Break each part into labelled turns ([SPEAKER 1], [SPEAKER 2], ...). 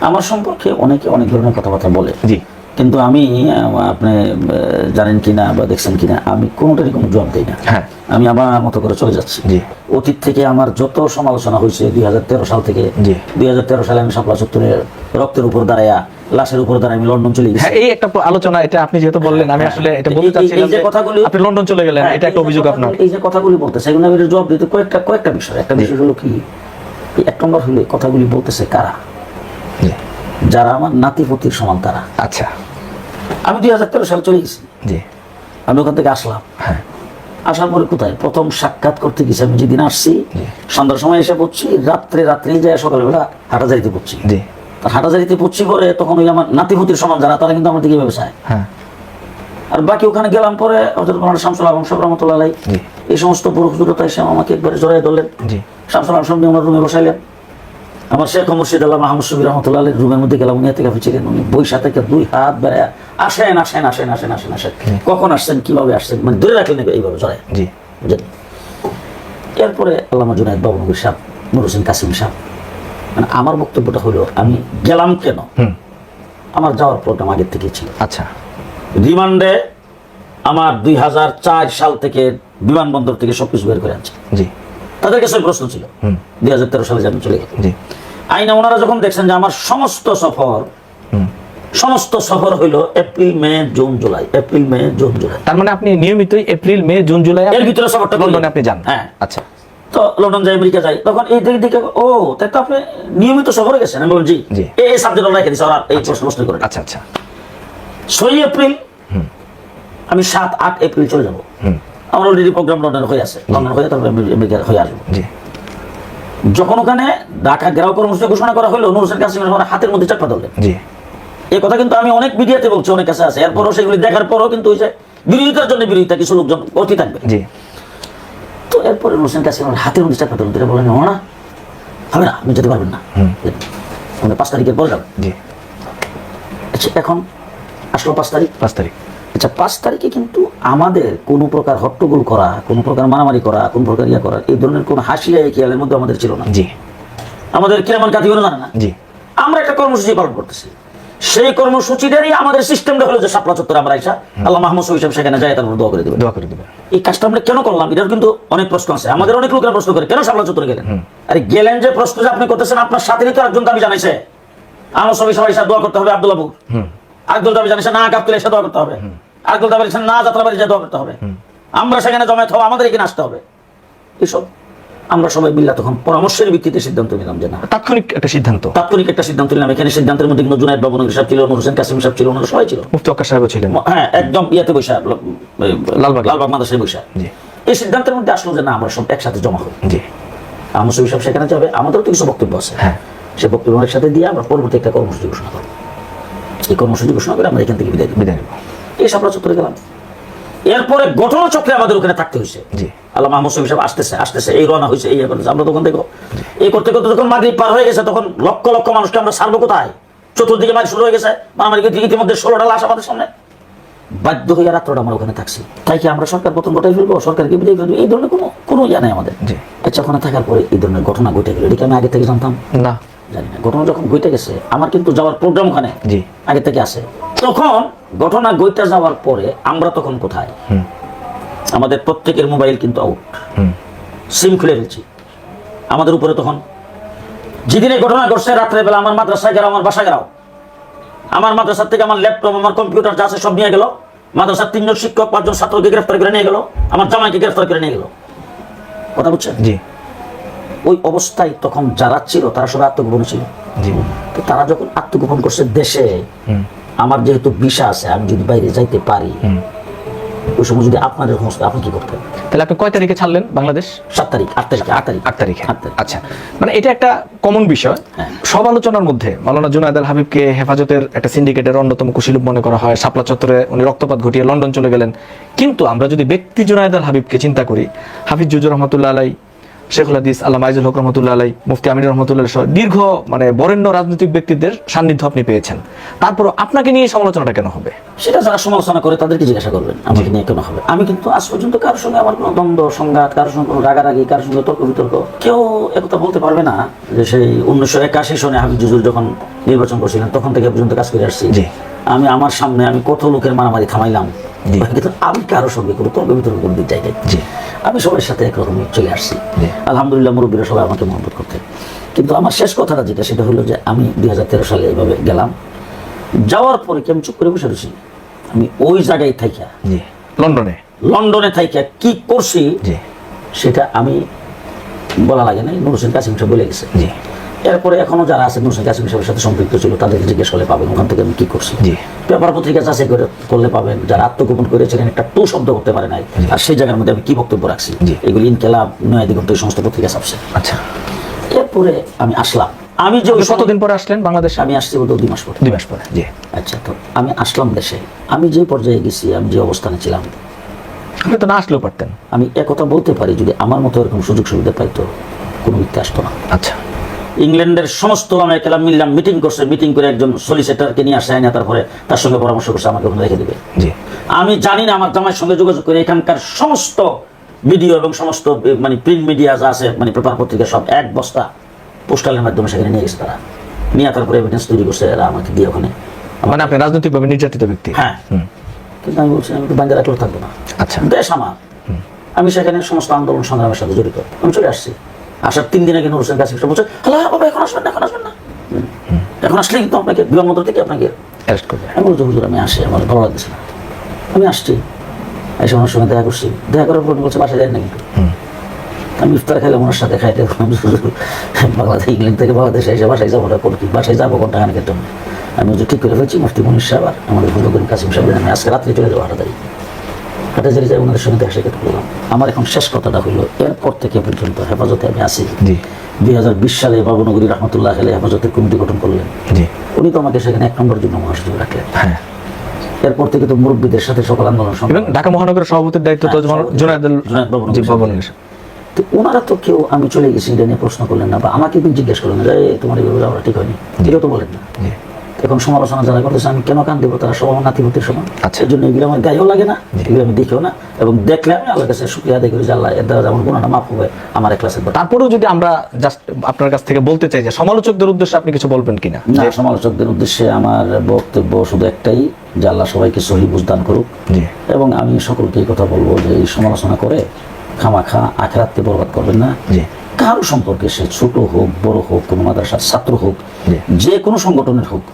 [SPEAKER 1] আমার সম্পর্কে অনেকে অনেক ধরনের কথাবার্তা বলে।
[SPEAKER 2] জি।
[SPEAKER 1] কিন্তু আমি আপনি জানেন কিনা বা দেখছেন কিনা আমি কোনোটারই কোনো জবাব দিই না।
[SPEAKER 2] হ্যাঁ।
[SPEAKER 1] আমি আমার মতো করে চলে যাচ্ছি।
[SPEAKER 2] জি।
[SPEAKER 1] অতীত থেকে আমার যত সমালোচনা হয়েছে দুই সাল থেকে
[SPEAKER 2] জি।
[SPEAKER 1] দুই সালে আমি শাপলা চত্বরে রক্তের উপর দাঁড়ায়া লাশের উপর দাঁড়ায় আমি লন্ডন চলে গেছি।
[SPEAKER 2] হ্যাঁ এই একটা আলোচনা এটা আপনি যেহেতু বললেন আমি আসলে এটা বলতে চাচ্ছিলাম
[SPEAKER 1] যে কথাগুলি-
[SPEAKER 2] আপনি লন্ডন চলে গেলেন
[SPEAKER 1] হ্যাঁ,
[SPEAKER 2] এটা একটা অভিযোগ আপনার।
[SPEAKER 1] এই যে কথাগুলি বলতেছে এগুলো আমি জবাব দিতে কয়েকটা কয়েকটা বিষয়। একটা বিষয় হলো কি এক নম্বর হলো কথাগুলি বলতেছে কারা? যারা আমার নাতিপতির সমান তারা।
[SPEAKER 2] আচ্ছা।
[SPEAKER 1] আমি দুই হাজার তেরো সাল চলে গেছি।
[SPEAKER 2] জি।
[SPEAKER 1] আমি ওখান থেকে আসলাম।
[SPEAKER 2] হ্যাঁ।
[SPEAKER 1] আসার পরে কোথায়? প্রথম সাক্ষাৎ করতে গেছি আমি যেদিন আসছি সন্ধ্যার সময় এসে পড়ছি রাত্রে রাত্রে যায় সকালবেলা হাটাজারিতে পড়ছি।
[SPEAKER 2] জি।
[SPEAKER 1] হাটাজারিতে পড়ছি পরে তখন ওই আমার নাতিপতির সমান যারা তারা কিন্তু আমার দিকে ব্যবসায়
[SPEAKER 2] হ্যাঁ।
[SPEAKER 1] আর বাকি ওখানে গেলাম পরে হজরত শামসুল আলম সাহেব রহমতুল্লাহ এই সমস্ত পুরুষ দূরতা এসে আমাকে একবারে জড়াই ধরলেন। শামসুল আলম সাহেব ওনার রুমে বসাইলেন। আমার শেখ মুর্শিদ আল্লাহ মাহমুদ শবির রহমতুল্লাহ আলীর রুমের মধ্যে গেলাম উনি থেকে ছিলেন। উনি বৈশা থেকে দুই হাত বেড়ে আসেন আসেন আসেন আসেন আসেন আসেন। কখন আসছেন কীভাবে আসছেন? মানে ধরে রাখলেন এইভাবে জড়াই
[SPEAKER 2] জি।
[SPEAKER 1] বুঝলেন? এরপরে আল্লামা জুনায়দ বাবু নবীর সাহেব নুর হোসেন কাসিম সাহেব মানে আমার বক্তব্যটা হলো আমি গেলাম কেন? আমার যাওয়ার প্রোগ্রাম আগের থেকে ছিল।
[SPEAKER 2] আচ্ছা।
[SPEAKER 1] রিমান্ডে আমার দুই হাজার চার সাল থেকে বিমানবন্দর থেকে সবকিছু বের করে আনছে।
[SPEAKER 2] জি।
[SPEAKER 1] তাদের কাছে প্রশ্ন ছিল দুই হাজার তেরো সালে যেন চলে গেল।
[SPEAKER 2] জি।
[SPEAKER 1] আইনে ওনারা যখন দেখছেন যে আমার সমস্ত সফর সমস্ত সফর হইল April May June July. April May June July.
[SPEAKER 2] তার মানে আপনি নিয়মিতই এপ্রিল মে জুন জুলাই
[SPEAKER 1] এর ভিতরে সফরটা।
[SPEAKER 2] লন্ডনে আপনি যান?
[SPEAKER 1] হ্যাঁ।
[SPEAKER 2] আচ্ছা।
[SPEAKER 1] তো লন্ডন যাই আমেরিকা যাই তখন এই দিকে দিকে ও তাই তো আপনি নিয়মিত সফরে গেছেন। আমি জি। এই সাবজেক্ট রেখে দিচ্ছি ওরা এই প্রশ্ন প্রশ্ন করে।
[SPEAKER 2] আচ্ছা আচ্ছা।
[SPEAKER 1] ছয় এপ্রিল আমি সাত আট এপ্রিল চলে যাব।
[SPEAKER 2] হুম।
[SPEAKER 1] আমার অলরেডি প্রোগ্রাম লন্ডন হয়ে আছে। লন্ডন হয়ে তারপরে আমি আমেরিকা হয়ে আসব।
[SPEAKER 2] জি।
[SPEAKER 1] যখন ওখানে ঢাকা গ্রাহক কর্মসূচি ঘোষণা করা হলো নুর হোসেন আমার হাতের মধ্যে চাপা ধরলেন।
[SPEAKER 2] জি।
[SPEAKER 1] এই কথা কিন্তু আমি অনেক মিডিয়াতে বলছি অনেক কাছে আছে। এরপরও সেগুলি দেখার পরও কিন্তু ওই যে বিরোধিতার জন্য বিরোধিতা কিছু লোকজন অতি থাকবে।
[SPEAKER 2] জি।
[SPEAKER 1] তো এরপরে নুর হোসেন কাসিম হাতের মধ্যে চাপা ধরলেন। না হবে না আপনি যেতে পারবেন না। পাঁচ তারিখের পরে যাবেন।
[SPEAKER 2] জি।
[SPEAKER 1] আচ্ছা এখন আসলো পাঁচ তারিখ।
[SPEAKER 2] পাঁচ তারিখ।
[SPEAKER 1] আচ্ছা পাঁচ তারিখে কিন্তু আমাদের কোনো প্রকার হট্টগোল করা কোনো প্রকার মারামারি করা কোনো প্রকার ইয়া করা এই ধরনের কোনো হাসিয়া খেয়ালের মধ্যে আমাদের ছিল না।
[SPEAKER 2] জি।
[SPEAKER 1] আমাদের কিরামান কাতিগুলো জানে না
[SPEAKER 2] জি।
[SPEAKER 1] আমরা একটা কর্মসূচি পালন করতেছি। সেই কর্মসূচিটারই আমাদের সিস্টেমটা হলো যে সাপলা চত্বর আমরা আইসা আল্লাহ মাহমুদ সাহেব সেখানে যায় তারপর দোয়া করে দেবেন।
[SPEAKER 2] দোয়া করে দেবেন।
[SPEAKER 1] এই কাজটা আমরা কেন করলাম? এটার কিন্তু অনেক প্রশ্ন আছে। আমাদের অনেক লোকেরা প্রশ্ন করে কেন সাপলা চত্বরে গেলেন? আরে গেলেন যে প্রশ্ন যে আপনি করতেছেন আপনার সাথে তো একজন দাবি জানাইছে। আমার সবাই সবাই দোয়া করতে হবে আব্দুল আবু আব্দুল দাবি জানাইছে না কাপ্তুল এসে দোয়া করতে হবে। না যাত্রাবাড়ি যে দোয়া করতে হবে। আমরা সেখানে জমায়েত হব আমাদের এখানে আসতে হবে। এসব আমরা সবাই মিল্লা তখন পরামর্শের ভিত্তিতে সিদ্ধান্ত নিলাম যে না।
[SPEAKER 2] তাৎক্ষণিক একটা সিদ্ধান্ত?
[SPEAKER 1] তাৎক্ষণিক একটা সিদ্ধান্ত নিলাম। এখানে সিদ্ধান্তের মধ্যে কিন্তু জুনায়দ বাবু নগর সাহেব ছিল হোসেন কাসিম সাহেব ছিল ওনারা সবাই ছিল।
[SPEAKER 2] মুফতি অক্কা সাহেব ছিলেন।
[SPEAKER 1] হ্যাঁ একদম ইয়েতে বৈশা
[SPEAKER 2] লালবাগে।
[SPEAKER 1] লালবাগ মাদ্রাসায় বৈশা এই সিদ্ধান্তের মধ্যে আসলো যে না আমরা সব একসাথে জমা হই
[SPEAKER 2] জি।
[SPEAKER 1] আমার সবই সব সেখানে যাবে আমাদেরও তো কিছু বক্তব্য আছে।
[SPEAKER 2] হ্যাঁ।
[SPEAKER 1] সে বক্তব্য একসাথে দিয়ে আমরা পরবর্তী একটা কর্মসূচি ঘোষণা করব। এই কর্মসূচি ঘোষণা করে আমরা এখান থেকে বিদায়
[SPEAKER 2] বিদায় নেব।
[SPEAKER 1] এই সাপলা চত্বরে গেলাম। এরপরে ঘটনা চক্রে আমাদের ওখানে থাকতে হয়েছে। আল্লাহ মাহমুদ শফি সাহেব আসতেছে আসতেছে এই রওনা হয়েছে এই করতেছে আমরা তখন দেখো। এই করতে করতে যখন মাগরিব পার হয়ে গেছে তখন লক্ষ লক্ষ মানুষকে আমরা সারবো কোথায়? চতুর্দিকে মারি শুরু হয়ে গেছে মারামারি ইতিমধ্যে ষোলোটা লাশ আমাদের সামনে। বাধ্য হয়ে রাত্রটা আমরা ওখানে থাকছি। তাই কি আমরা সরকার প্রথম ঘটাই ফেলব? সরকারকে বিদায় দেবো? এই ধরনের কোনো কোনো ইয়া নেই আমাদের। আচ্ছা ওখানে থাকার পরে এই ধরনের ঘটনা ঘটে গেল। এটাকে আমি আগে থেকে জানতাম?
[SPEAKER 2] না।
[SPEAKER 1] জানি না ঘটনা যখন ঘটে গেছে আমার কিন্তু যাওয়ার প্রোগ্রাম ওখানে
[SPEAKER 2] জি।
[SPEAKER 1] আগে থেকে আছে। তখন ঘটনা গইতে যাওয়ার পরে আমরা তখন কোথায়? আমাদের প্রত্যেকের মোবাইল কিন্তু আউট সিম খুলে ফেলছি। আমাদের উপরে তখন যেদিনে ঘটনা ঘটছে রাত্রে বেলা আমার মাদ্রাসায় গেল আমার বাসা গেলাও আমার মাদ্রাসার থেকে আমার ল্যাপটপ আমার কম্পিউটার যা আছে সব নিয়ে গেল। মাদ্রাসার তিনজন শিক্ষক পাঁচজন ছাত্রকে গ্রেফতার করে নিয়ে গেল। আমার জামাইকে গ্রেফতার করে নিয়ে গেল। কথা বুঝছেন?
[SPEAKER 2] জি।
[SPEAKER 1] ওই অবস্থায় তখন যারা ছিল তারা সবাই আত্মগোপন ছিল। তো তারা যখন আত্মগোপন করছে দেশে আমার যেহেতু বিষা আছে আমি যদি বাইরে যাইতে পারি ওই সময় যদি আপনাদের সমস্ত আপনি কি করতেন?
[SPEAKER 2] তাহলে আপনি কয় তারিখে ছাড়লেন বাংলাদেশ?
[SPEAKER 1] সাত তারিখ আট তারিখ আট তারিখ।
[SPEAKER 2] আট তারিখে। আচ্ছা। মানে এটা একটা কমন বিষয়।
[SPEAKER 1] হ্যাঁ।
[SPEAKER 2] সব আলোচনার মধ্যে মাওলানা জুনায়দ আল হাবিবকে হেফাজতের একটা সিন্ডিকেটের অন্যতম কুশীলুপ মনে করা হয়। শাপলা চত্বরে উনি রক্তপাত ঘটিয়ে লন্ডন চলে গেলেন। কিন্তু আমরা যদি ব্যক্তি জুনায়দ আল হাবিবকে চিন্তা করি হাফিজ জুজুর রহমতুল্লাহ আলাই শেখুল হাদিস আল্লাহ মাইজুল হক রহমতুল্লাহ আলাই মুফতি আমির রহমতুল্লাহ সহ দীর্ঘ মানে বরেণ্য রাজনৈতিক ব্যক্তিদের সান্নিধ্য আপনি পেয়েছেন। তারপর আপনাকে নিয়ে সমালোচনাটা কেন হবে?
[SPEAKER 1] সেটা যারা সমালোচনা করে তাদেরকে জিজ্ঞাসা করবেন আমাকে নিয়ে কেন হবে? আমি কিন্তু আজ পর্যন্ত কারোর সঙ্গে আমার কোনো দ্বন্দ্ব সংঘাত কারোর সঙ্গে কোনো রাগারাগি কারোর সঙ্গে তর্ক বিতর্ক কেউ একথা বলতে পারবে না যে সেই উনিশশো একাশি সনে হাবিজুজুর যখন নির্বাচন করছিলেন তখন থেকে পর্যন্ত কাজ করে আসছি। আমি আমার সামনে আমি কত লোকের মারামারি থামাইলাম। কিন্তু আমি কারোর সঙ্গে কোনো তর্ক বিতর্ক করতে চাই নাই। আমি সবার সাথে একরকমই চলে আসছি। আলহামদুলিল্লাহ মুরব্বীরা সবাই আমাকে মহব্বত করতেন কিন্তু আমার শেষ কথাটা যেটা সেটা হলো যে আমি দুই হাজার তেরো সালে এইভাবে গেলাম। যাওয়ার পরে কি আমি চুপ করে বসে রয়েছি? আমি ওই জায়গায় থাইকা।
[SPEAKER 2] লন্ডনে?
[SPEAKER 1] লন্ডনে থাইকা কি করছি? সেটা আমি বলা লাগে না নুর হোসেন কাসিম বলে গেছে।
[SPEAKER 2] জি।
[SPEAKER 1] এরপরে এখনও যারা আছে হোসেন কাসিম সাহেবের সাথে সম্পৃক্ত ছিল তাদেরকে জিজ্ঞেস করলে পাবেন ওখান থেকে আমি কি করছি। পেপার পত্রিকা যাচাই করে করলে পাবেন যারা আত্মগোপন করেছিলেন একটা টু শব্দ করতে পারে নাই। আর সেই জায়গার মধ্যে আমি কি বক্তব্য রাখছি? এগুলি ইনকেলাব নয় দিগন্ত এই সমস্ত পত্রিকা ছাপছে।
[SPEAKER 2] আচ্ছা।
[SPEAKER 1] এরপরে আমি আসলাম। আমি যে
[SPEAKER 2] কতদিন পরে আসলেন বাংলাদেশে?
[SPEAKER 1] আমি আসছি বলতে দুই মাস পরে।
[SPEAKER 2] দুই মাস পরে জি।
[SPEAKER 1] আচ্ছা তো আমি আসলাম দেশে। আমি যে পর্যায়ে গেছি আমি যে অবস্থানে ছিলাম
[SPEAKER 2] আপনি তো না আসলেও পারতেন।
[SPEAKER 1] আমি একথা বলতে পারি যদি আমার মতো এরকম সুযোগ সুবিধা পাইতো কোনো মিথ্যে আসতো না।
[SPEAKER 2] আচ্ছা।
[SPEAKER 1] ইংল্যান্ডের সমস্ত আমি একলা মিললাম মিটিং করছে মিটিং করে একজন সলিসিটারকে নিয়ে আসে আইনা তারপরে তার সঙ্গে পরামর্শ করছে আমাকে ওখানে রেখে দেবে। আমি জানি না আমার জামাইয়ের সঙ্গে যোগাযোগ করে এখানকার সমস্ত ভিডিও এবং সমস্ত মানে প্রিন্ট মিডিয়া যা আছে মানে পেপার পত্রিকা সব এক বস্তা পোস্টালের মাধ্যমে সেখানে নিয়ে গেছে তারা। নিয়ে তারপরে এভিডেন্স তৈরি করছে এরা আমাকে দিয়ে ওখানে।
[SPEAKER 2] মানে আপনি রাজনৈতিকভাবে নির্যাতিত ব্যক্তি?
[SPEAKER 1] হ্যাঁ। কিন্তু আমি বলছি আমি তো বান্ধে থাকব না।
[SPEAKER 2] আচ্ছা।
[SPEAKER 1] দেশ আমার। আমি সেখানে সমস্ত আন্দোলন সংগ্রামের সাথে জড়িত। আমি চলে আসছি। আসার তিন দিন আগে নুর হোসেন কাছে বলছে হ্যালো বাবা এখন আসবেন না এখন আসবেন না। এখন আসলে কিন্তু আপনাকে বিমানবন্দর থেকে আপনাকে
[SPEAKER 2] অ্যারেস্ট করবে
[SPEAKER 1] আমি বলছি হুজুর আমি আসি আমার ভালো লাগছে না। আমি আসছি এসে ওনার সঙ্গে দেখা করছি। দেখা করার পর বলছে বাসায় যাই নাকি? আমি ইফতার খাইলাম ওনার সাথে খাইতে বাংলাদেশ ইংল্যান্ড থেকে বাংলাদেশে এসে বাসায় যাব না কোন কি? বাসায় যাব কোন টাকা কেটে আমি ঠিক করে ফেলছি মুফতি মনির সাহেব আর আমাদের হুজুর কাসিম সাহেব আমি আজকে রাত্রে চলে যাব হাটাদারি। হাটাজারি যাই ওনাদের সঙ্গে দেখা সাক্ষাৎ করলাম। আমার এখন শেষ কথাটা হলো এরপর থেকে পর্যন্ত হেফাজতে আমি আছি। দুই হাজার বিশ সালে বাবুনগরী রহমতুল্লাহ আলী হেফাজতের কমিটি গঠন করলেন। উনি তো আমাকে সেখানে এক নম্বর জন্য মহাসচিব রাখলেন।
[SPEAKER 2] হ্যাঁ।
[SPEAKER 1] এরপর থেকে তো মুরব্বীদের সাথে সকল আন্দোলন
[SPEAKER 2] এবং ঢাকা মহানগরের সভাপতির দায়িত্ব তো
[SPEAKER 1] হ্যাঁ।
[SPEAKER 2] জোনায়দুল
[SPEAKER 1] তো ওনারা তো কেউ আমি চলে গেছি এটা নিয়ে প্রশ্ন করলেন না বা আমাকে কিন্তু জিজ্ঞেস করলেন যে "এই, তোমার যাওয়া ঠিক হয়নি? এটাও তো বলেন না। এখন সমালোচনা যারা করতেছে আমি কেন কান দেবো? তারা সব আমার নাতিভূতির সমান।
[SPEAKER 2] আচ্ছা।
[SPEAKER 1] এই জন্য এগুলো আমার গায়েও লাগে না এগুলো আমি দেখিও না। এবং দেখলে আমি আল্লাহর কাছে শুক্রিয়া আদায় করি যে আল্লাহ এর দ্বারা যেমন গুণাটা মাফ হবে আমার এক ক্লাসের
[SPEAKER 2] তারপরেও যদি আমরা জাস্ট আপনার কাছ থেকে বলতে চাই যে সমালোচকদের উদ্দেশ্যে আপনি কিছু বলবেন কিনা?
[SPEAKER 1] না সমালোচকদের উদ্দেশ্যে আমার বক্তব্য শুধু একটাই যে আল্লাহ সবাইকে সহি বুঝদান করুক। এবং আমি সকলকে এই কথা বলব যে এই সমালোচনা করে খামাখা আখেরাতকে বরবাদ করবেন না। কারও সম্পর্কে সে ছোট হোক বড় হোক কোনো মাদ্রাসার ছাত্র হোক। যে কোনো সংগঠনের হোক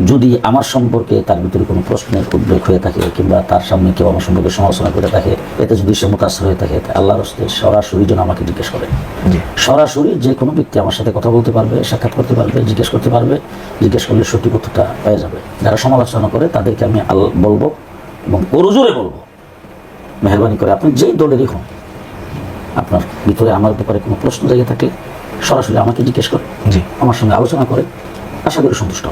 [SPEAKER 1] যদি আমার সম্পর্কে তার ভিতরে কোনো প্রশ্নের উদ্বেগ হয়ে থাকে কিংবা তার সামনে কেউ আমার সম্পর্কে সমালোচনা করে থাকে এতে যদি সে মুতাসর হয়ে থাকে আল্লাহর হস্তে সরাসরি যেন আমাকে জিজ্ঞেস করে।
[SPEAKER 2] জি।
[SPEAKER 1] সরাসরি যে কোনো ব্যক্তি আমার সাথে কথা বলতে পারবে সাক্ষাৎ করতে পারবে জিজ্ঞেস করতে পারবে জিজ্ঞেস করলে সঠিক উত্তরটা পেয়ে যাবে। যারা সমালোচনা করে তাদেরকে আমি আল বলব এবং ওরজোরে বলব মেহরবানি করে আপনি যেই দলেরই হন আপনার ভিতরে আমার ব্যাপারে কোনো প্রশ্ন জায়গা থাকলে সরাসরি আমাকে জিজ্ঞেস করে
[SPEAKER 2] জি।
[SPEAKER 1] আমার সঙ্গে আলোচনা করে আশা করি সন্তুষ্ট